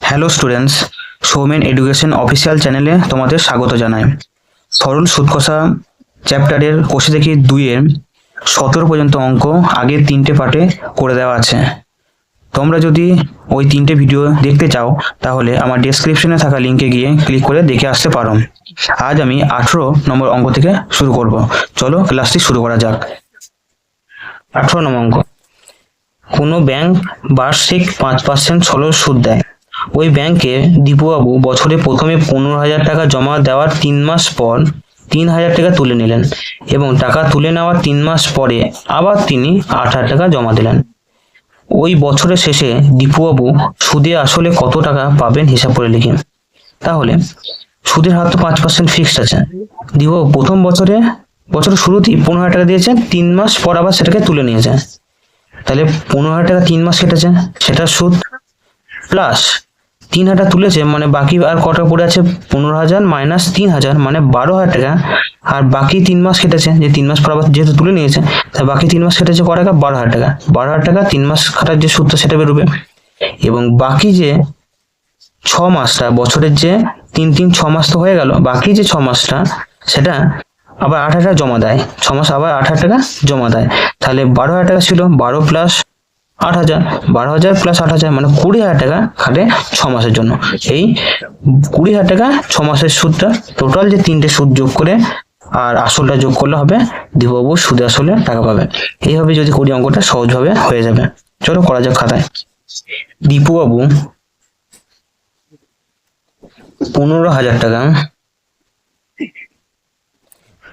Hello students Soumen education official চ্যানেলে তোমাদের স্বাগত জানাই। সরল সুদকষা চ্যাপ্টারের কোষে থেকে দুইয়ের সতেরো পর্যন্ত অঙ্ক আগের তিনটে পার্টে করে দেওয়া আছে। তোমরা যদি ওই তিনটে ভিডিও দেখতে চাও, তাহলে আমার ডেসক্রিপশনে থাকা লিঙ্কে গিয়ে ক্লিক করে দেখে আসতে পারো। আজ আমি আঠেরো নম্বর অঙ্ক থেকে শুরু করব। চলো ক্লাসটি শুরু করা যাক। আঠেরো নম্বর অঙ্ক। কোনো ব্যাংক বার্ষিক পাঁচ পার্সেন্ট ষোলো সুদ দেয়। ওই ব্যাংকে দীপুবাবু বছরে প্রথমে পনেরো হাজার টাকা জমা দেওয়ার তিন মাস পর তিন হাজার টাকা তুলে নিলেন এবং টাকা তুলে নেওয়ার তিন মাস পরে আবার তিনি আট হাজার টাকা জমা দিলেন। ওই বছরের শেষে দীপুবাবু সুদে আসলে কত টাকা পাবেন হিসাব করে লিখেন তাহলে সুদের হার তো পাঁচ পার্সেন্ট ফিক্সড আছে। দীপুবাবু প্রথম বছরে, বছরের শুরুতেই পনেরো হাজার টাকা দিয়েছেন, তিন মাস পর আবার সেটাকে তুলে নিয়েছে তাহলে পনেরো হাজার টাকা তিন মাস কেটেছে, সেটার সুদ। প্লাস তিন হাজার তুলেছে মানে বাকি আর কটা পড়ে আছে? পনেরো হাজার মাইনাস তিন হাজার মানে বারো হাজার টাকা। আর বাকি তিন মাস কেটেছে, যে তিন মাস পর আবার যেহেতু তুলে নিয়েছে তাই বাকি তিন মাস কেটেছে ক টাকা? বারো হাজার টাকা। বারো হাজার টাকা তিন মাস খাটার যে সুদটা সেটা বেরোবে। এবং বাকি যে ছ মাসটা, বছরের যে তিন তিন ছ মাস তো হয়ে গেল, বাকি যে ছ মাসটা, সেটা আবার আট হাজার জমা দেয়। ছ মাস আবার আট হাজার টাকা জমা দেয়। তাহলে বারো হাজার টাকা ছিল, বারো প্লাস আট হাজার, বারো হাজার প্লাস আট হাজার মানে কুড়ি হাজার টাকা খাটে ছ মাসের জন্য। এই কুড়ি হাজার টাকা ছ মাসের সুদটা টোটাল যে তিনটে সুদ যোগ করে আর আসলটা যোগ করলে হবে দীপবাবু সুদে আসলে টাকা পাবে। এইভাবে যদি করি অঙ্কটা সহজভাবে হয়ে যাবে। চলো করা যাক খাতায়। দীপুবাবু, পনেরো হাজার টাকা,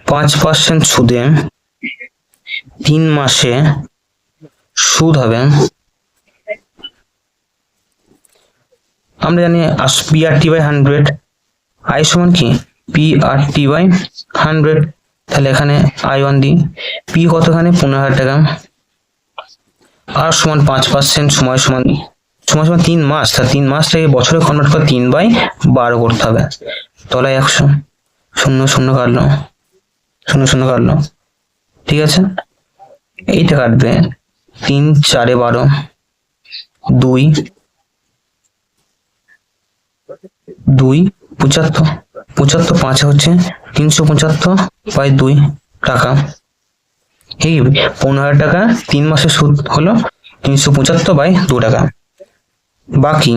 পাঁচ পার্সেন্ট সুদে তিন মাসে সুদ হবে। আমরা জানি P R T by hundred I সমান কি? P R T by hundred তাহলে এখানে আই ওয়ান দিই। পি কতখানে পনেরো হাজার টাকা। আর সমান পাঁচ পার্সেন্ট সময় সমান সময় সমান তিন মাস। তা তিন মাসটাকে বছরে কনভার্ট করে তিন বাই বারো করতে হবে। তলায় একশো। শূন্য শূন্য কাটলো। শূন্য শূন্য কাটলো। ঠিক আছে? এইটা কাটবে। তিন, চারে বারো। দুই দুই, পঁচাত্তর। পঁচাত্তর পাঁচে হচ্ছে তিনশো পঁচাত্তর বাই দুই টাকা। এই পনেরো হাজার টাকা তিন মাসের সুদ হলো তিনশো পঁচাত্তর বাই দু টাকা। বাকি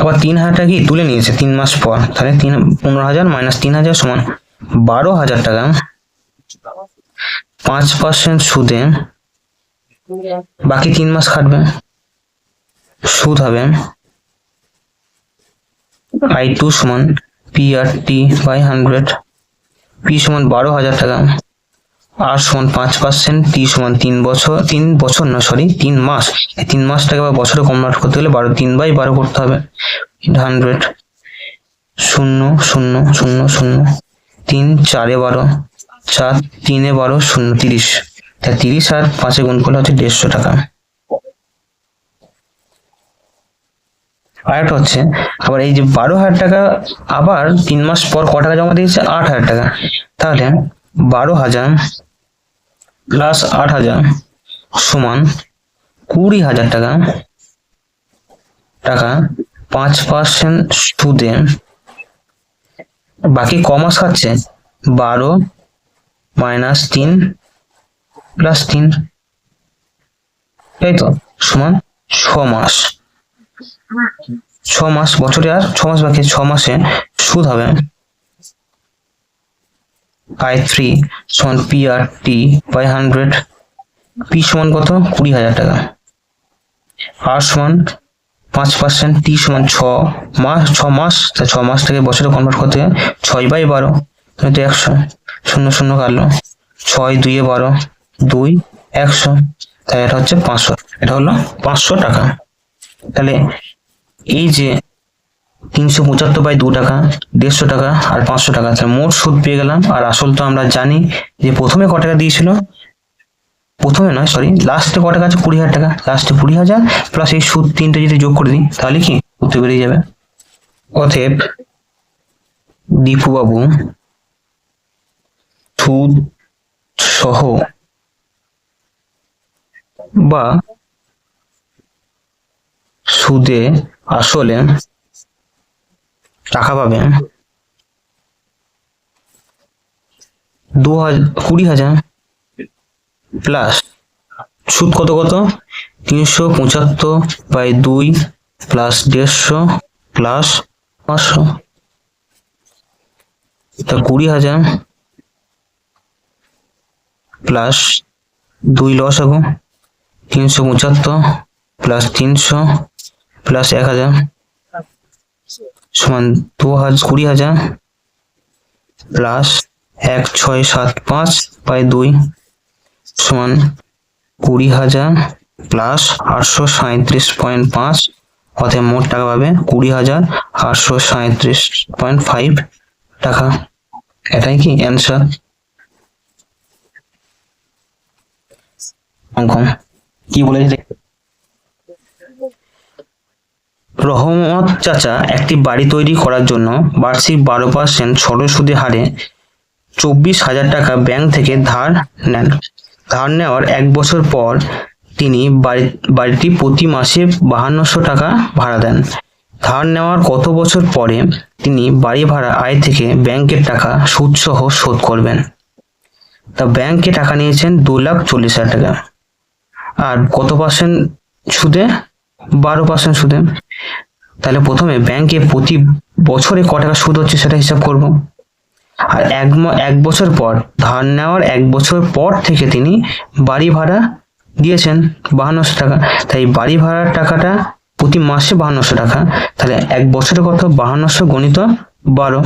আবার তিন হাজার টাকা কি তুলে নিয়েছে তিন মাস পর? তাহলে তিন, পনেরো হাজার মাইনাস তিন হাজার সমান বারো হাজার টাকা। পাঁচ পার্সেন্ট সুদে বাকি তিন মাস খাটবে। সুদ হবে। আই টু সমান P R T by hundred. P সমান বারো হাজার টাকা। আর সমান পাঁচ পার্সেন্ট টি সমান তিন বছর তিন বছর না সরি তিন মাস। তিন মাসটাকে আবার বছরে কনভার্ট করতে গেলে বারো, তিন বাই বারো করতে হবে। হান্ড্রেড। শূন্য শূন্য শূন্য শূন্য। তিন, চারে বারো। চার, তিনে বারো, শূন্য, তিরিশ। তা তিরিশ আর পাঁচে গুণ করলে হচ্ছে দেড়শো টাকা। আরেকটা হচ্ছে, আবার এই যে বারো হাজার টাকা আবার তিন মাস পর ক টাকা জমা দিয়েছে? আট হাজার টাকা। তাহলে বারো হাজার প্লাস আট হাজার সমান কুড়ি হাজার টাকা টাকা পাঁচ পার্সেন্ট সুদে। বাকি ক মাস খাচ্ছে? বারো মাইনাস তিন প্লাস তিন। তাই তো, সমান ছ মাস ছ মাস বছরে আর ছ মাস বাকি ছ মাসে সুদ হবে। আই থ্রি সমান P R T by hundred. P সমান কত? কুড়ি হাজার টাকা। আর সমান পাঁচ পার্সেন্ট, টি সমান ছ মাস ছ মাস। তা ছ মাস থেকে বছরে কনভার্ট করতে ছয় বাই বারো। তো একশো। শূন্য শূন্য কাটলো। ছয় দুইয়ে বারো। দুই একশো, তাই এটা হচ্ছে পাঁচশো। এটা হলো পাঁচশো টাকা। তাহলে এই যে তিনশো পঁচাত্তর বাই দু টাকা, দেড়শো টাকা আর পাঁচশো টাকা, তাহলে মোট সুদ পেয়ে গেলাম। আর আসল তো আমরা জানি যে প্রথমে ক টাকা দিয়েছিল? প্রথমে নয় সরি লাস্টে ক টাকা আছে? কুড়ি হাজার টাকা। লাস্টে কুড়ি হাজার প্লাস এই সুদ তিনটে যদি যোগ করে দিই, তাহলে কি? উত্তর বেরিয়ে যাবে। অতএব দীপুবাবু, সুদ সহ বা সুদে আসলে টাকা পাবে। দু হাজার কুড়ি হাজার প্লাস সুদ কত কত? তিনশো পঁচাত্তর বাই দুই প্লাস দেড়শো প্লাস পাঁচশো। তা কুড়ি হাজার প্লাস দুই লস আগো তিনশো পঁচাত্তর প্লাস তিনশো প্লাস এক হাজার সমান দু হাজার কুড়ি হাজার প্লাস এক ছয় সাত পাঁচ বাই দুই সমান কুড়ি হাজার প্লাস আটশো সাঁত্রিশ পয়েন্ট পাঁচ অতএব মোট টাকা পাবে কুড়ি হাজার আটশো সাঁত্রিশ পয়েন্ট ফাইভ টাকা। এটাই কি অ্যান্সার অঙ্ক কি বলেছে রহমত চাচা একটি বাড়ি তৈরি করার জন্য বার্ষিক বারো পার্সেন্ট ছোট সুদে হারে চব্বিশ হাজার টাকা ব্যাংক থেকে ধার নেন। ধার নেওয়ার এক বছর পর তিনি বাড়ি, বাড়িটি প্রতি মাসে বাহান্নশো টাকা ভাড়া দেন। ধার নেওয়ার কত বছর পরে তিনি বাড়ি ভাড়া আয় থেকে ব্যাংকের টাকা সুদসহ শোধ করবেন। তা ব্যাংকে টাকা নিয়েছেন দু লাখ চল্লিশ হাজার টাকা। আর কত পার্সেন্ট সুদে? বারো পার্সেন্ট সুদে। তাহলে প্রথমে ব্যাংকে প্রতি বছরে ক টাকা সুদ হচ্ছে সেটা হিসাব করব। আর এক এক বছর পর, ধার নেওয়ার এক বছর পর থেকে তিনি বাড়ি ভাড়া দিয়েছেন বাহান্নশো টাকা। তাই বাড়ি ভাড়ার টাকাটা প্রতি মাসে বাহান্নশো টাকা। তাহলে এক বছরে কত? বাহান্নশো গণিত বারো।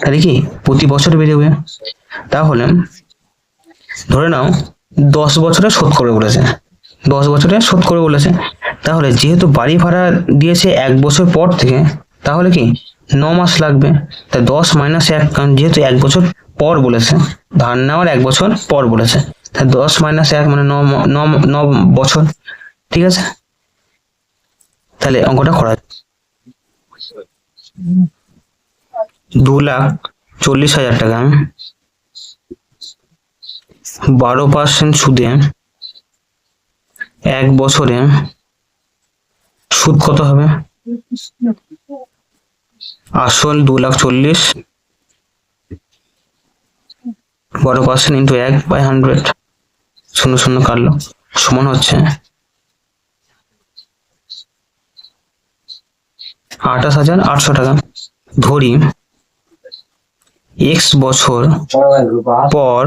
তাহলে কি? প্রতি বছর বেরোবে তাহলে ধরে নাও, দশ বছরে শোধ করে বলেছে। দশ বছরে শোধ করে বলেছে। তাহলে যেহেতু বাড়ি ভাড়া দিয়েছে এক বছর পর থেকে, তাহলে কি ন মাস লাগবে? তা দশ মাইনাস এক, কারণ যেহেতু এক বছর পর বলেছে, ধার নেওয়ার এক বছর পর বলেছে। তা দশ মাইনাস এক মানে ন বছর, ঠিক আছে? তাহলে অঙ্কটা করা দু লাখ চল্লিশ হাজার টাকা, বারো পার্সেন্ট সুদে এক বছরে সুদ কত হবে? আসল দু লাখ চল্লিশ। বারো পার্সেন্ট ইন্টু এক বাই হান্ড্রেড শূন্য শূন্য কাটলো। সমান হচ্ছে আঠাশ হাজার আটশো টাকা। ধরি এক্স বছর পর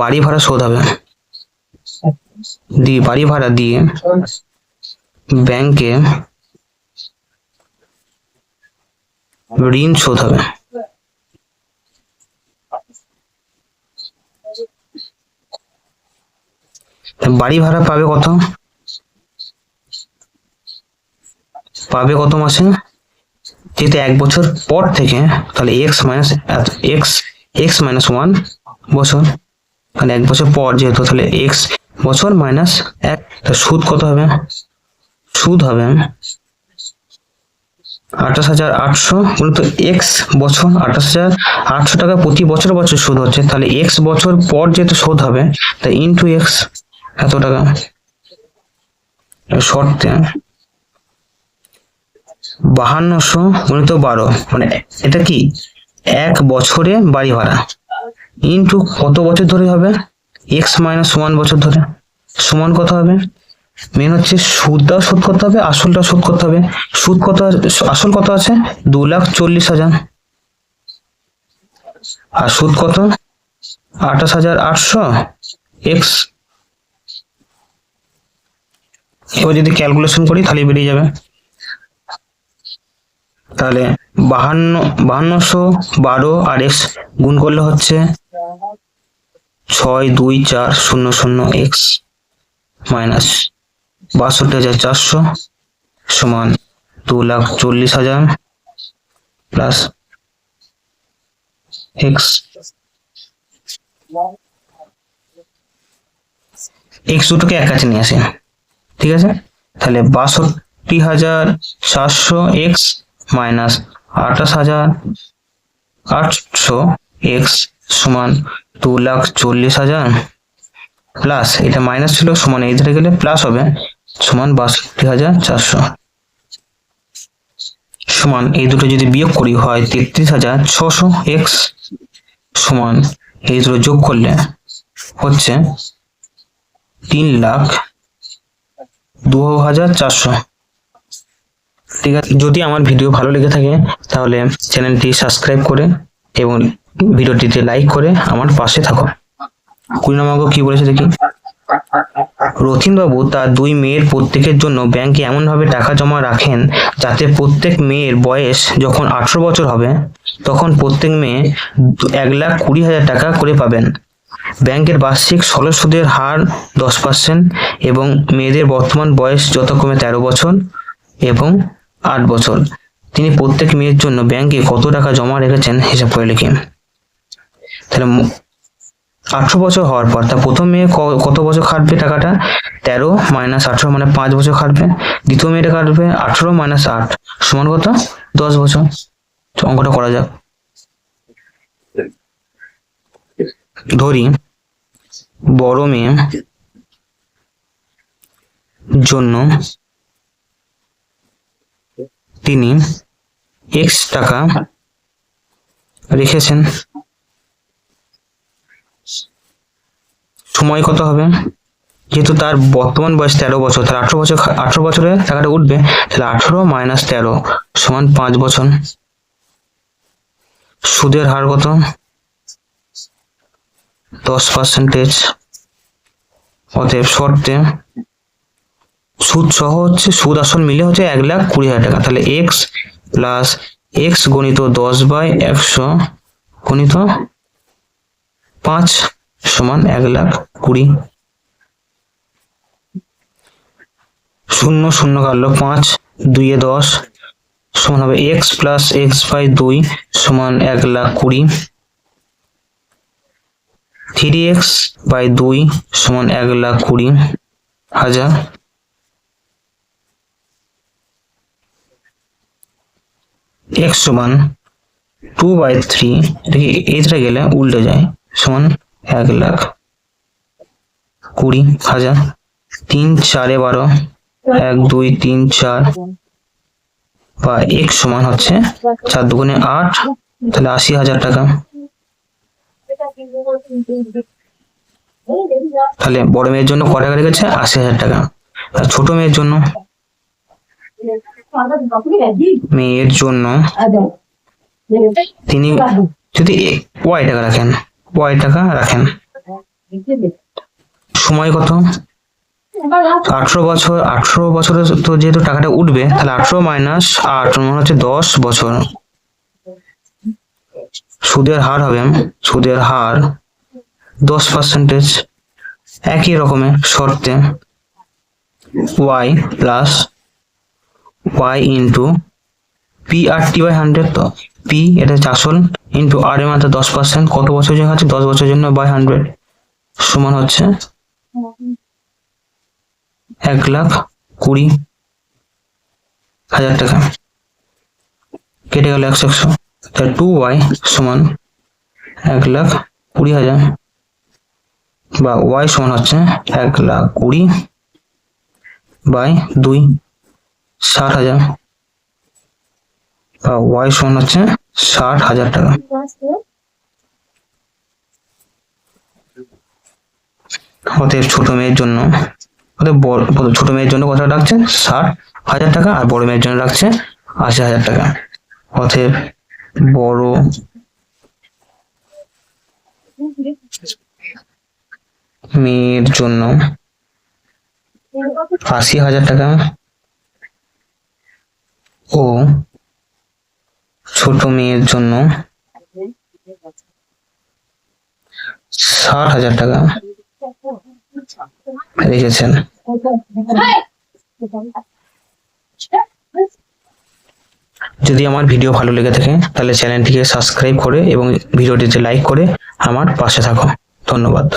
বাড়ি ভাড়া শোধ হবে। দিয়ে বাড়ি ভাড়া দিয়ে ব্যাংকে ঋণ শোধ হবে তা বাড়ি ভাড়া পাবে কত পাবে কত মাসে যেহেতু এক বছর পর থেকে তাহলে x minus x x minus one বছর তাহলে এক বছর পর যেহেতু তাহলে এক্স বছর মাইনাস এক সুদ কত হবে? সুদ হবে আঠাশ হাজার আটশো তো এক্স বছর, আঠাশ হাজার আটশো টাকা প্রতি বছর বছর সুদ হচ্ছে। তাহলে এক্স বছর পর যেহেতু সুদ হবে তাই ইন্টু এক্স এত টাকা। শর্তে বাহান্নশো গুণিত বারো মানে এটা কি? এক বছরে বাড়ি ভাড়া। ইন্টু কত বছর ধরে হবে? এক্স মাইনাস ওয়ান বছর ধরে। সমান কত হবে? মেন হচ্ছে সুদটাও শোধ করতে হবে আসলটাও শোধ করতে হবে। সুদ কত আসল কত আছে? দু লাখ চল্লিশ হাজার। আর সুদ কত? আঠাশ হাজার আটশো। এক্স এবার যদি ক্যালকুলেশন করি, তাহলে বেরিয়ে যাবে। তাহলে বাহান্ন, বাহান্নশো বারো আর এক্স গুণ করলে হচ্ছে ছয় দুই চার শূন্য শূন্য এক্স মাইনাস বাষট্টি হাজার চারশো সমান দু লাখ চল্লিশ হাজার প্লাস এক্স এক্স দুটোকে এক কাছে নিয়ে আসে। ঠিক আছে? তাহলে বাষট্টি হাজার চারশো এক্স মাইনাস আঠাশ হাজার আটশো এক্স সমান দু লাখ চল্লিশ হাজার প্লাস, এটা মাইনাস ছিল, সমান এই ধারে গেলে প্লাস হবে, সমান বাষট্টি হাজার চারশো। সমান এই দুটো যদি বিয়োগ করি, হয় তেত্রিশ হাজার ছশো এক্স সমান এই দুটো যোগ করলে হচ্ছে তিন লাখ দু হাজার চারশো। ঠিক আছে? যদি আমার ভিডিও ভালো লেগে থাকে, তাহলে চ্যানেলটি সাবস্ক্রাইব করে এবং ভিডিওটিতে লাইক করে আমার পাশে থাকো। কুড়ি নম্বর কি বলেছে দেখি? রথিনবাবু তার দুই মেয়ের প্রত্যেকের জন্য ব্যাংকে এমনভাবে টাকা জমা রাখেন যাতে প্রত্যেক মেয়ের বয়স যখন আঠারো বছর হবে, তখন প্রত্যেক মেয়ে এক লাখ কুড়ি হাজার টাকা করে পাবেন। ব্যাংকের বার্ষিক সরল সুদের হার দশ পার্সেন্ট এবং মেয়েদের বর্তমান বয়স যথাক্রমে তেরো বছর এবং আট বছর। তিনি প্রত্যেক মেয়ের জন্য ব্যাংকে কত টাকা জমা রেখেছেন, হিসাব করে লিখি। তাহলে আঠারো বছর হওয়ার পর, তা প্রথম মেয়ে কত বছর খাটবে টাকাটা? তেরো মাইনাস আঠারো মানে পাঁচ বছর খাটবে দ্বিতীয় মেয়েটা কাটবে আঠারো মাইনাস আট, সমান কত? দশ বছর। তো অঙ্কটা করা যাক। ধরি, বড় মেয়ে জন্য তিনি এক্স টাকা রেখেছেন। সময় কত হবে? যেহেতু তার বর্তমান বয়স তেরো বছর তার আঠারো বছর আঠারো বছরে টাকাটা উঠবে, তাহলে আঠারো মাইনাস তেরো সমান পাঁচ বছর। সুদের হার কত? দশ পার্সেন্টেজ অতএব শর্তে সুদ সহ হচ্ছে, সুদ আসল মিলে হচ্ছে এক লাখ কুড়ি হাজার টাকা। তাহলে এক্স প্লাস এক্স গণিত দশ বাই একশো গণিত পাঁচ সমান এক লাখ কুড়ি। শূন্য শূন্য কাটলো পাঁচ, দুইয়ে দশ, সমান হবে এক্স প্লাস এক্স বাই দুই সমান এক লাখ কুড়ি। থ্রি এক্স বাই দুই সমান এক লাখ কুড়ি হাজার। এক্স সমান টু বাই থ্রি এটা কি এইটা গেলে উল্টে যায়, সমান এক লাখ কুড়ি হাজার তিন চারে বারো এক দুই তিন চার বা এক সমান হচ্ছে চার দুগুণে আট তাহলে আশি হাজার টাকা। তাহলে বড় মেয়ের জন্য ক টাকা রেখেছে আশি হাজার টাকা। আর ছোট মেয়ের জন্য? মেয়ের জন্য? তিনি যদি ওয়াই টাকা রাখেন। ওয়াই টাকা রাখেন? সময় কত? আঠারো বছর, আঠারো বছরে তো যেহেতু টাকাটা উঠবে, তাহলে আঠারো মাইনাস আট মানে হচ্ছে দশ বছর। সুদের হার হবে, সুদের হার দশ পার্সেন্টেজ একই রকমের শর্তে y plus y into P R T by hundred তো? পি এটা আসল ইন্টু আর এর মাত্রা দশ পার্সেন্ট কত বছর জন্য আছে দশ বছরের জন্য বাই হান্ড্রেড সমান হচ্ছে এক লাখ কুড়ি হাজার টাকা। কেটে গেল একশো একশো। টু ওয়াই সমান এক লাখ কুড়ি হাজার। বা ওয়াই সমান হচ্ছে এক লাখ কুড়ি বাই দুই ষাট হাজার। ওয়াই সমান হচ্ছে ষাট হাজার টাকা। অতএব ছোট মেয়ের জন্য অতএব ছোট মেয়ের জন্য কত রাখছে ষাট হাজার টাকা আর বড় মেয়ের জন্য রাখছে আশি হাজার টাকা। অতএব বড় মেয়ের জন্য আশি হাজার টাকা। ও ছোট মেয়ের জন্য ষাট হাজার টাকা। রেখেছেন। যদি আমার ভিডিও ভালো লেগে থাকে, তাহলে চ্যানেলটিকে সাবস্ক্রাইব করে এবং ভিডিওটিতে লাইক করে আমার পাশে থাকো। ধন্যবাদ।